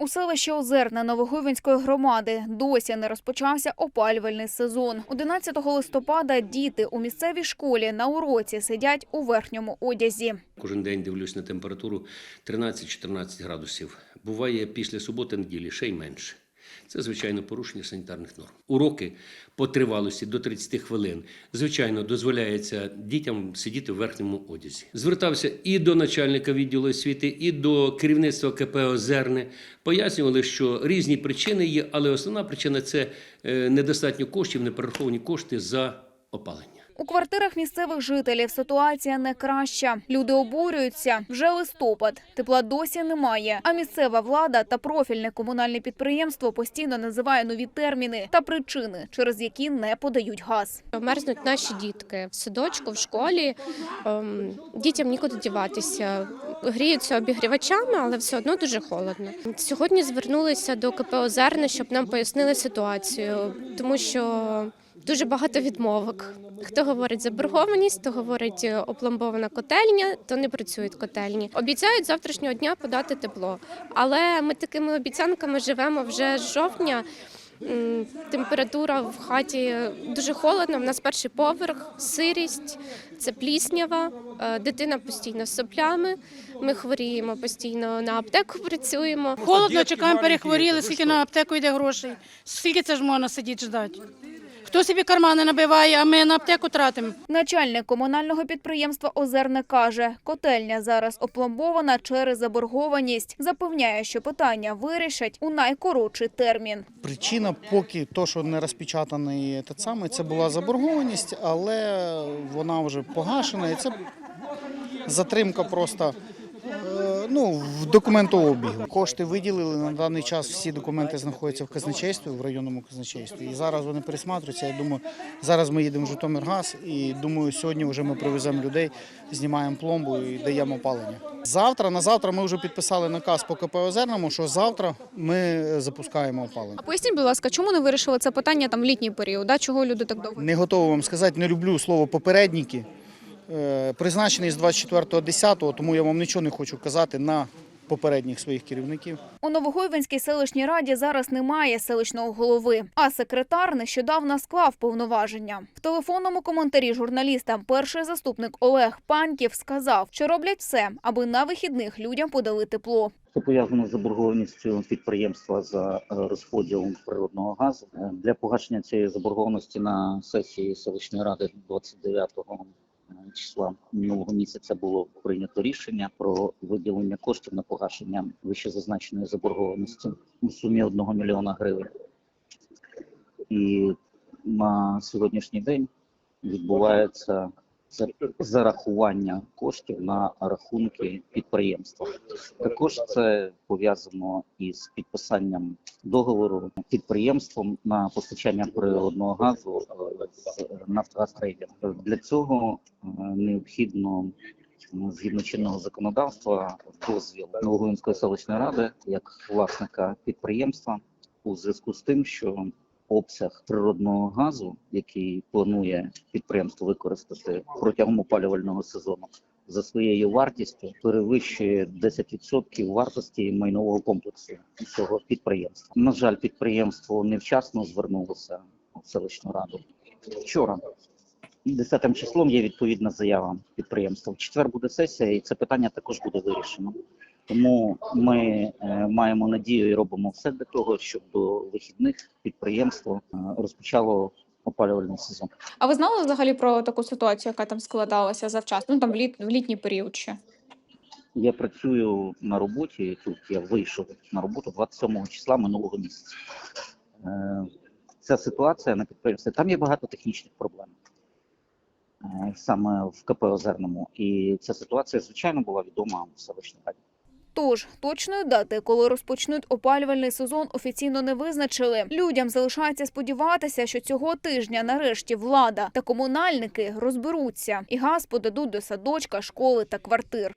У селищі Озерне Новогуйвинської громади досі не розпочався опалювальний сезон. 11 листопада діти у місцевій школі на уроці сидять у верхньому одязі. Кожен день дивлюсь на температуру 13-14 градусів. Буває після суботи-неділі ще й менше. Це, звичайно, порушення санітарних норм. Уроки по тривалості до 30 хвилин, звичайно, дозволяється дітям сидіти в верхньому одязі. Звертався і до начальника відділу освіти, і до керівництва КП «Озерне». Пояснювали, що різні причини є, але основна причина це е, недостатньо коштів, неперераховані кошти за опалення. У квартирах місцевих жителів ситуація не краща. Люди обурюються. Вже листопад. Тепла досі немає. А місцева влада та профільне комунальне підприємство постійно називає нові терміни та причини, через які не подають газ. Мерзнуть наші дітки в садочку, в школі. Ем, Дітям нікуди діватися. Гріються обігрівачами, але все одно дуже холодно. Сьогодні звернулися до КП «Озерне», щоб нам пояснили ситуацію, тому що дуже багато відмовок. Хто говорить заборгованість, то говорить е, опломбована котельня, то не працюють котельні. Обіцяють з завтрашнього дня подати тепло. Але ми такими обіцянками живемо вже з жовтня. Температура в хаті дуже холодна. В нас перший поверх, сирість, це пліснява. е, Дитина постійно з соплями. Ми хворіємо постійно на аптеку. Працюємо. Холодно, чекаємо, перехворіли, скільки на аптеку йде грошей. Скільки це ж можна сидіти ждати? Хто собі кармани набиває, а ми на аптеку тратимо. Начальник комунального підприємства Озерне каже, котельня зараз опломбована через заборгованість. Запевняє, що питання вирішать у найкоротший термін. Причина, поки то, що не розпечатаний те саме, це була заборгованість, але вона вже погашена, і це затримка просто ну, в документообігу. Кошти виділили на даний час. Всі документи знаходяться в казначействі, в районному казначействі. І зараз вони пересматрюються. Я думаю, зараз ми їдемо в Житомиргаз, і думаю, сьогодні вже ми привеземо людей, знімаємо пломбу і даємо опалення. Завтра на завтра ми вже підписали наказ по КП «Озерному», що завтра ми запускаємо опалення. А поясніть, будь ласка, чому не вирішили це питання там в літній період? Да? Чого люди так довго? Не готовий вам сказати, не люблю слово попередники. Е, Призначений з 24.10, тому я вам нічого не хочу казати на попередніх своїх керівників. У Новогойвинській селищній раді зараз немає селищного голови, а секретар нещодавно склав повноваження. В телефонному коментарі журналістам перший заступник Олег Паньків сказав, що роблять все, аби на вихідних людям подали тепло. Це пов'язано з заборгованістю підприємства за е, розподілом природного газу. Е, Для погашення цієї заборгованості на сесії селищної ради 29 числа минулого місяця було прийнято рішення про виділення коштів на погашення вищезазначеної заборгованості у сумі 1 мільйона гривень. І на сьогоднішній день відбувається за- зарахування коштів на рахунки підприємства. Також це пов'язано із підписанням договору підприємством на постачання природного газу е, з Нафтогаз Трейдинг. Для цього е, необхідно згідно чинного законодавства дозвіл Новогуїнської селищної ради як власника підприємства у зв'язку з тим, що обсяг природного газу, який планує підприємство використати протягом опалювального сезону, за своєю вартістю перевищує 10% вартості майнового комплексу цього підприємства. На жаль, підприємство невчасно звернулося в селищну раду. Вчора, 10 числом, є відповідна заява підприємства. В четвер буде сесія, і це питання також буде вирішено. Тому ми е, маємо надію і робимо все для того, щоб до вихідних підприємство е, розпочало опалювальний сезон. А ви знали взагалі про таку ситуацію, яка там складалася завчасно? Ну там в, літ, в літній період ще? Я працюю на роботі. Тут я вийшов на роботу 27 числа минулого місяця. Е, Ця ситуація на підприємстві. Там є багато технічних проблем саме в КП Озерному. І ця ситуація, звичайно, була відома в селищній раді. Тож точної дати, коли розпочнуть опалювальний сезон, офіційно не визначили. Людям залишається сподіватися, що цього тижня нарешті влада та комунальники розберуться і газ подадуть до садочка, школи та квартир.